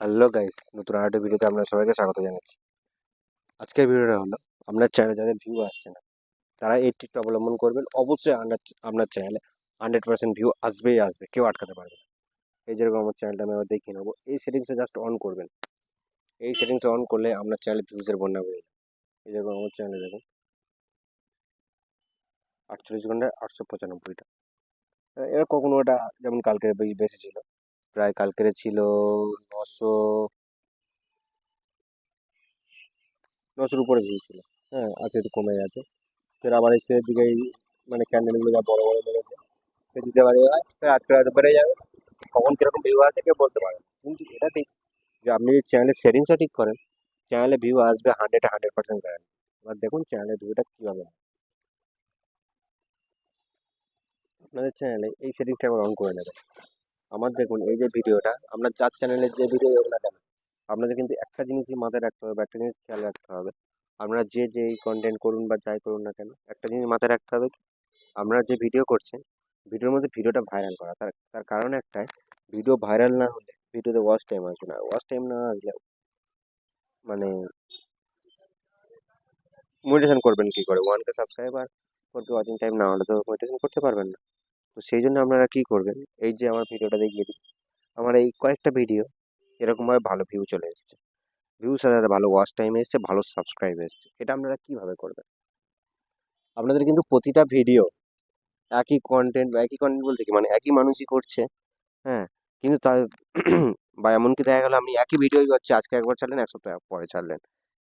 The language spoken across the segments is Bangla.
হ্যালো গাইস নতুন আরেকটা ভিডিওতে আপনার সবাইকে স্বাগত জানাচ্ছি। আজকের ভিডিওটা হলো, আপনার চ্যানেলে যাদের ভিউ আসছে না, তারা এই টিপটা অবলম্বন করবেন। অবশ্যই আপনার চ্যানেলে হান্ড্রেড পার্সেন্ট ভিউ আসবেই আসবে, কেউ আটকাতে পারবে না। এই যেরকম আমার চ্যানেলটা আমি আবার দেখিয়ে নেব, এই সেটিংসটা জাস্ট অন করবেন। এই সেটিংসটা অন করলে আপনার চ্যানেলে ভিউজের বন্যা বেড়ে যাবে। এই যেরকম আমার চ্যানেলে দেখুন। আটচল্লিশ ঘন্টায় আটশো পঁচানব্বইটা। এবার কখনো ওটা যেমন কালকে বেশি ছিল প্রায় কালকের ছিল নশো নশোর উপরে ভিউ ছিল। হ্যাঁ আজকে একটু কমে গেছে। ফের আবার শেষের দিকে মানে ক্যান্ডেলগুলো যা বড় বড় বেড়েছে, সে দিতে পারে হয় ফের আজকে হয়তো বেড়ে যাবে। কখন কীরকম ভিউ আসে কেউ বলতে পারে কিন্তু এটা ঠিক যে আপনি যদি চ্যানেলের সেটিংসটা ঠিক করেন চ্যানেলে ভিউ আসবে হান্ড্রেড হান্ড্রেড পার্সেন্ট গ্যারান্টি এবার দেখুন চ্যানেলের ভিউটা কীভাবে হয়। আপনাদের চ্যানেলে এই সেটিংসটা একবার অন করে নেবেন। আমার দেখুন, এই যে ভিডিওটা আপনার যার চ্যানেলের যে ভিডিও হোক না কেন আপনাদের কিন্তু একটা জিনিসই মাথায় রাখতে হবে, একটা জিনিস খেয়াল রাখতে হবে। আপনারা যে যেই কন্টেন্ট করুন বা যাই করুন না কেন, একটা জিনিস মাথায় রাখতে হবে আপনারা যে ভিডিও করছেন ভিডিওর মধ্যে ভিডিওটা ভাইরাল করা। তার তার কারণ একটাই ভিডিও ভাইরাল না হলে ভিডিওতে ওয়াচ টাইম আসবে না। ওয়াচ টাইম না আসলে মানে মনিটেশন করবেন কী করে? One K subscriber watching time না হলে তো মনিটেশন করতে পারবেন না। তো সেই জন্য আপনারা কী করবেন? এই যে আমার ভিডিওটা দেখিয়ে দিই। আমার এই কয়েকটা ভিডিও এরকমভাবে ভালো ভিউ চলে এসেছে। ভিউ সাথে ভালো ওয়াচ টাইম এসছে, ভালো সাবস্ক্রাইব এসছে। এটা আপনারা কীভাবে করবেন? আপনাদের কিন্তু প্রতিটা ভিডিও একই কন্টেন্ট বা একই কন্টেন্ট বলতে কি? মানে একই মানুষই করছে হ্যাঁ? কিন্তু তার বা এমনকি দেখা গেলো আপনি একই ভিডিওই হচ্ছে আজকে একবার ছাড়লেন, এক সপ্তাহ পরে ছাড়লেন।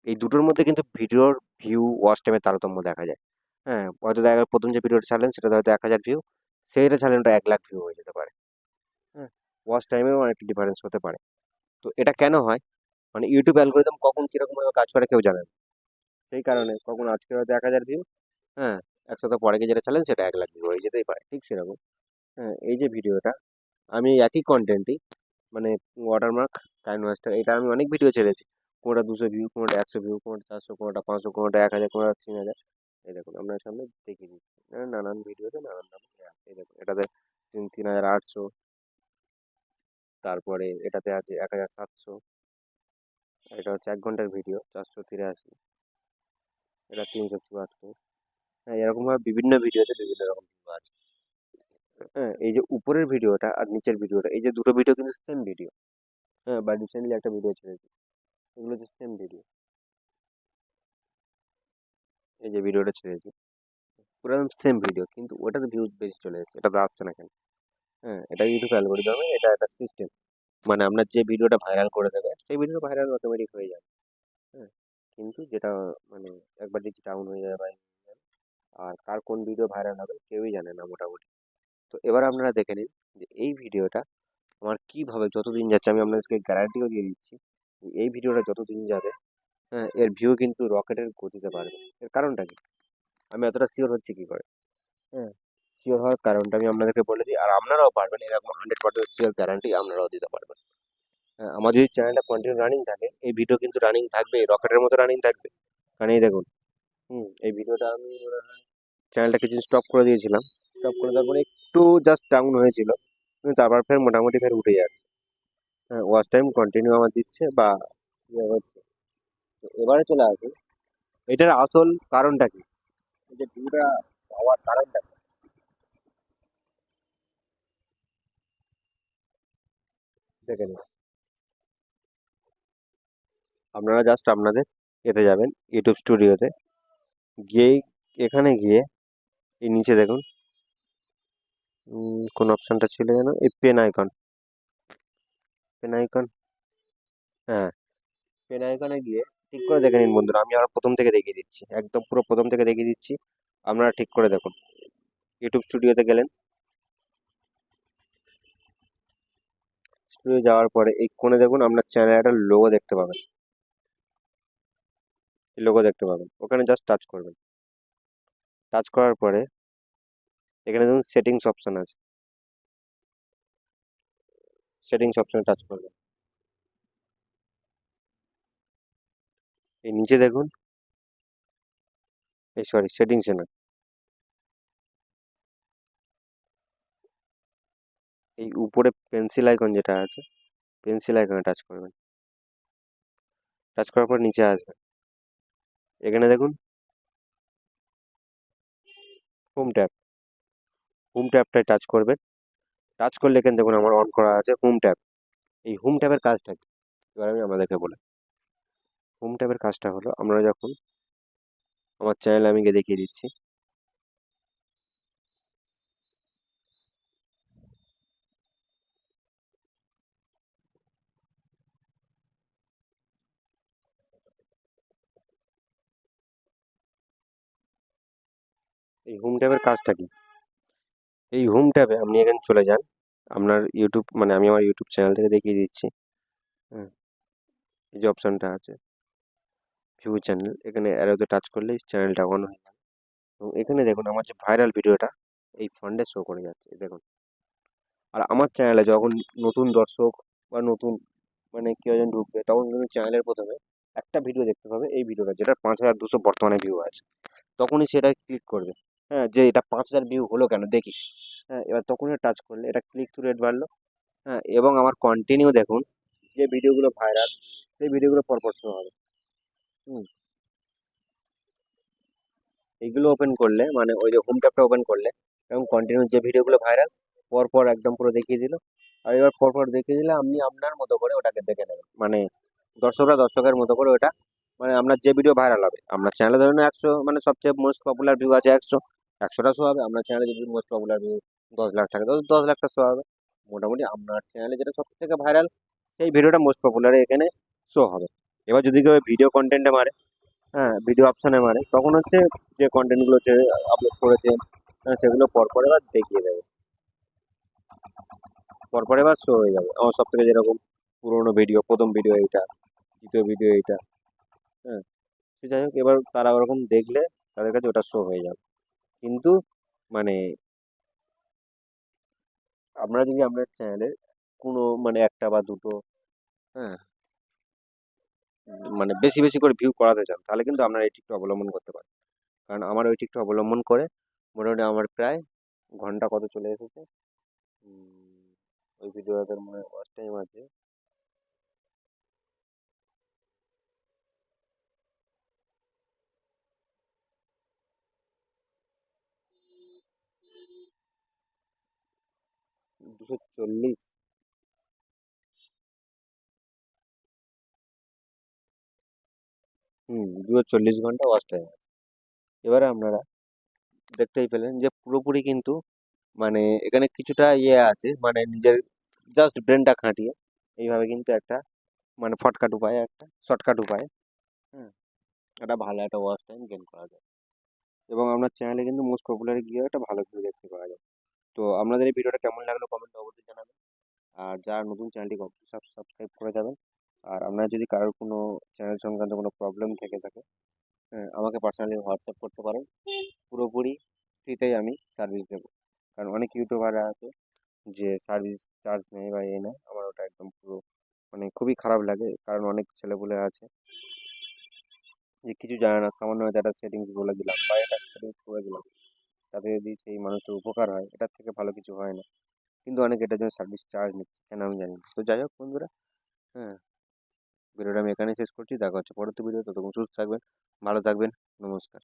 এই দুটোর মধ্যে কিন্তু ভিডিওর ভিউ ওয়াচ টাইমের তারতম্য দেখা যায়। হ্যাঁ হয়তো দেখা গেল প্রথম যে ভিডিওটা ছাড়লেন, সেটাতে হয়তো এক হাজার ভিউ সেইটা ওটা এক লাখ ভিউ হয়ে যেতে পারে। হ্যাঁ। ওয়াচ টাইমেও অনেকটা ডিফারেন্স হতে পারে। তো এটা কেন হয়? মানে ইউটিউব অ্যালগোরিদম কখন কীরকমভাবে কাজ করে কেউ জানে না। সেই কারণে কখন আজকে হয়তো এক হাজার ভিউ হ্যাঁ এক সপ্তাহ পরে গিয়ে যেটা চালেন সেটা এক লাখ ভিউ হয়ে যেতেই পারে ঠিক সেরকম। হ্যাঁ এই যে ভিডিওটা আমি একই কন্টেন্টই মানে ওয়াটারমার্ক কাইন মাস্টার এটা আমি অনেক ভিডিও ছেড়েছি। কোনোটা দুশো ভিউ কোনোটা একশো ভিউ কোনোটা চারশো কোনোটা পাঁচশো কোনোটা এক হাজার কোনোটা তিন হাজার। এই দেখুন আপনার সামনে দেখিয়ে দিচ্ছি। নানান ভিডিওতে নানান দাম এই দেখুন এটাতে তিন হাজার আটশো। তারপরে এটাতে আছে এক হাজার সাতশো। এটা হচ্ছে এক ঘণ্টার ভিডিও, চারশো তিরাশি। এটা তিনশো চুয়াত্তর। হ্যাঁ এরকমভাবে বিভিন্ন ভিডিওতে বিভিন্ন রকম ভিউ আছে। হ্যাঁ এই যে উপরের ভিডিওটা আর নিচের ভিডিওটা, এই যে দুটো ভিডিও কিন্তু সেম ভিডিও হ্যাঁ বা রিসেন্টলি একটা ভিডিও ছেড়েছি। এগুলো হচ্ছে সেম ভিডিও এই যে ভিডিওটা ছেড়েছি। পুরো সেম ভিডিও কিন্তু ওটাতে ভিউজ বেশি চলে এসেছে। এটা আসছে না কেন? হ্যাঁ এটা ইউটিউব অ্যালগোরিদমে এটা একটা সিস্টেম মানে আপনার যে ভিডিওটা ভাইরাল করে দেবে সেই ভিডিও ভাইরাল অটোমেটিক হয়ে যাবে। হ্যাঁ কিন্তু যেটা মানে একবার দেখছি ডাউন হয়ে যাবে, আর কার কোন ভিডিও ভাইরাল হবে কেউই জানে না মোটামুটি। তো এবার আপনারা দেখে নিন যে এই ভিডিওটা আমার কীভাবে যতদিন যাচ্ছে আমি আপনাদেরকে গ্যারান্টিও দিয়ে দিচ্ছি এই ভিডিওটা যতদিন যাবে হ্যাঁ এর ভিউ কিন্তু রকেটের গতিতে বাড়বে। এর কারণটা কি? আমি এতটা শিওর হচ্ছি কী করে? হ্যাঁ শিওর হওয়ার কারণটা আমি আপনাদেরকে বলে দিই আর আপনারাও পারবেন এরকম হান্ড্রেড পার্সেন্ট শিওর গ্যারান্টি আপনারাও দিতে পারবেন। হ্যাঁ আমার যদি চ্যানেলটা কন্টিনিউ রানিং থাকে এই ভিডিও কিন্তু রানিং থাকবে রকেটের মতো রানিং থাকবে। কারণ এই দেখুন হুম এই ভিডিওটা আমি চ্যানেলটা কিছু স্টপ করে দিয়েছিলাম। স্টপ করে তারপরে একটু জাস্ট ডাউন হয়েছিল কিন্তু তারপর ফের মোটামুটি ফের উঠে যাচ্ছে। হ্যাঁ ওয়াচ টাইম কন্টিনিউ আমার দিচ্ছে বা ইয়ে হচ্ছে। এবারে চলে আসি এটার আসল কারণটা কি? কারণটা আপনারা জাস্ট আপনাদের এতে যাবেন ইউটিউব স্টুডিওতে গিয়েই এখানে গিয়ে এই নিচে দেখুন। কোন অপশানটা ছিল যেন? এই পেন আইকন পেন আইকন হ্যাঁ। পেন আইকনে গিয়ে ঠিক করে দেখে নিন বন্ধুরা, আমি আবার প্রথম থেকে দেখিয়ে দিচ্ছি, একদম পুরো প্রথম থেকে দেখিয়ে দিচ্ছি, আপনারা ঠিক করে দেখুন। ইউটিউব স্টুডিওতে গেলেন। স্টুডিও যাওয়ার পরে এই কোণে দেখুন আপনার চ্যানেল একটা লোগো দেখতে পাবেন। লোগো দেখতে পাবেন। ওখানে জাস্ট টাচ করবেন। টাচ করার পরে এখানে দেখুন সেটিংস অপশান আছে। সেটিংস অপশানে টাচ করবেন। এই নিচে দেখুন। এই সরি, সেটিংসে না। এই উপরে পেন্সিল আইকন যেটা আছে, পেন্সিল আইকনে টাচ করবেন। টাচ করার পর নিচে আসবে। এখানে দেখুন। হোম ট্যাব হোম ট্যাবটায় টাচ করবেন। টাচ করলে এখানে দেখুন আমার অন করা আছে হোম ট্যাব এই হোম ট্যাবের কাজটা কি? এবার আমি আমাদেরকে বলে। হোম ট্যাবের কাজটা হলো। আমরা যখন আমার চ্যানেল আমি গিয়ে দেখিয়ে দিচ্ছি। এই হোম ট্যাবের কাজটা কি? এই হোম ট্যাবে আপনি এখানে চলে যান। আপনার ইউটিউব মানে আমি আমার ইউটিউব চ্যানেল থেকে দেখিয়ে দিচ্ছি। হ্যাঁ এই যে অপশানটা আছে। View channel. এখানে অ্যারোতে টাচ করলেই চ্যানেলটা অন হয়ে যাবে। এবং এখানে দেখুন, আমার যে ভাইরাল ভিডিওটা এই ফন্ডে শো করে যাচ্ছে দেখুন। আর আমার চ্যানেলে যখন নতুন দর্শক বা নতুন মানে কেউ একজন ঢুকবে, তখন কিন্তু চ্যানেলের প্রথমে একটা ভিডিও দেখতে পাবে, এই ভিডিওটা যেটা পাঁচ হাজার দুশো বর্তমানে ভিউ আছে। তখনই সেটা ক্লিক করবে। হ্যাঁ যে এটা পাঁচ হাজার ভিউ হলো কেন দেখি হ্যাঁ এবার তখনই টাচ করলে এটা ক্লিক থ্রু রেট বাড়লো। হ্যাঁ এবং আমার কন্টিনিউ দেখুন, যে ভিডিওগুলো ভাইরাল সেই ভিডিওগুলো পরপর শো হবে। হুম। এইগুলো ওপেন করলে মানে ওই যে হোম ট্যাবটা ওপেন করলে, এবং কন্টিনিউ যে ভিডিওগুলো ভাইরাল পরপর একদম পুরো দেখিয়ে দিল। আর এবার পরপর দেখিয়ে দিলে আপনি আপনার মতো করে ওটাকে দেখে নেবেন। মানে দর্শকরা দর্শকের মতো করে ওটা মানে আপনার যে ভিডিও ভাইরাল হবে, আপনার চ্যানেলে ধরুন একশো মানে সবচেয়ে মোস্ট পপুলার ভিউ আছে একশো, একশোটা শো হবে, আপনার চ্যানেলে যদি মোস্ট পপুলার ভিউ দশ লাখ থাকে, তাহলে দশ লাখটা শো হবে। মোটামুটি আপনার চ্যানেলে যেটা সব থেকে ভাইরাল সেই ভিডিওটা মোস্ট পপুলার এখানে শো হবে। এবার যদি কেউ ভিডিও কন্টেন্টে মারে হ্যাঁ ভিডিও অপশানে মারে তখন হচ্ছে যে কন্টেন্টগুলো যে আপলোড হ্যাঁ, সেগুলো পরপর এবার দেখিয়ে দেবে। পরপর এবার শো হয়ে যাবে। আমার সব থেকে যেরকম পুরোনো ভিডিও প্রথম ভিডিও এইটা দ্বিতীয় ভিডিও এইটা হ্যাঁ সে যাই হোক এবার তারা ওরকম দেখলে তাদের কাছে ওটা শো হয়ে যাবে। কিন্তু মানে আমরা যদি আপনার চ্যানেলে কোনো মানে একটা বা দুটো হ্যাঁ মানে বেশি বেশি করে ভিউ করাতে চান, তাহলে কিন্তু আপনারা এই টিকটা অবলম্বন করতে পারেন। কারণ আমার ওই টিকটা অবলম্বন করে মোটামুটি আমার প্রায় ঘণ্টা কত চলে এসেছে? ওই ভিডিওটার মানে ওয়াচ টাইম আছে। দুশো চল্লিশ। হুম দুশো চল্লিশ ঘণ্টা ওয়াচ টাইম আছে। এবারে আপনারা দেখতেই পেলেন যে পুরোপুরি কিন্তু মানে এখানে কিছুটা ইয়ে আছে মানে নিজের জাস্ট ব্রেনটা খাটিয়ে এইভাবে কিন্তু একটা মানে ফটকাট উপায়ে, একটা শর্টকাট উপায়ে হ্যাঁ একটা ভালো একটা ওয়াচ টাইম গেন করা যায়। এবং আপনার চ্যানেলে কিন্তু মোস্ট পপুলার গিয়ে একটা ভালো ভিউ দেখতে পাওয়া যায়। তো আপনাদের এই ভিডিওটা কেমন লাগল কমেন্টে অবশ্যই জানাবেন। আর যারা নতুন অবশ্যই সাবস্ক্রাইব করে যাবেন। আর আপনার যদি কারোর কোনো চ্যানেল সংক্রান্ত কোনো প্রবলেম থেকে থাকে হ্যাঁ আমাকে পার্সোনালি হোয়াটসঅ্যাপ করতে পারেন। পুরোপুরি ফ্রিতেই আমি সার্ভিস দেবো। কারণ অনেক ইউটিউবাররা আছে যে সার্ভিস চার্জ নেয় বা এ নেয়, আমার ওটা একদম পুরো মানে খুবই খারাপ লাগে। কারণ অনেক ছেলেপুলে আছে যে কিছু জানে না, সামান্য হয়তো একটা সেটিংস বলে দিলাম বা এটা সেটিংস করে দিলাম। তাতে যদি সেই মানুষটার উপকার হয়, এটার থেকে ভালো কিছু হয় না। কিন্তু অনেকে এটার জন্য সার্ভিস চার্জ নিচ্ছে, কেন আমি জানি না। তো যাই হোক বন্ধুরা হ্যাঁ ভিডিওটা আমি এখানেই শেষ করছি। দেখা হচ্ছে পরবর্তী ভিডিও ততক্ষণ সুস্থ থাকবেন, ভালো থাকবেন। নমস্কার।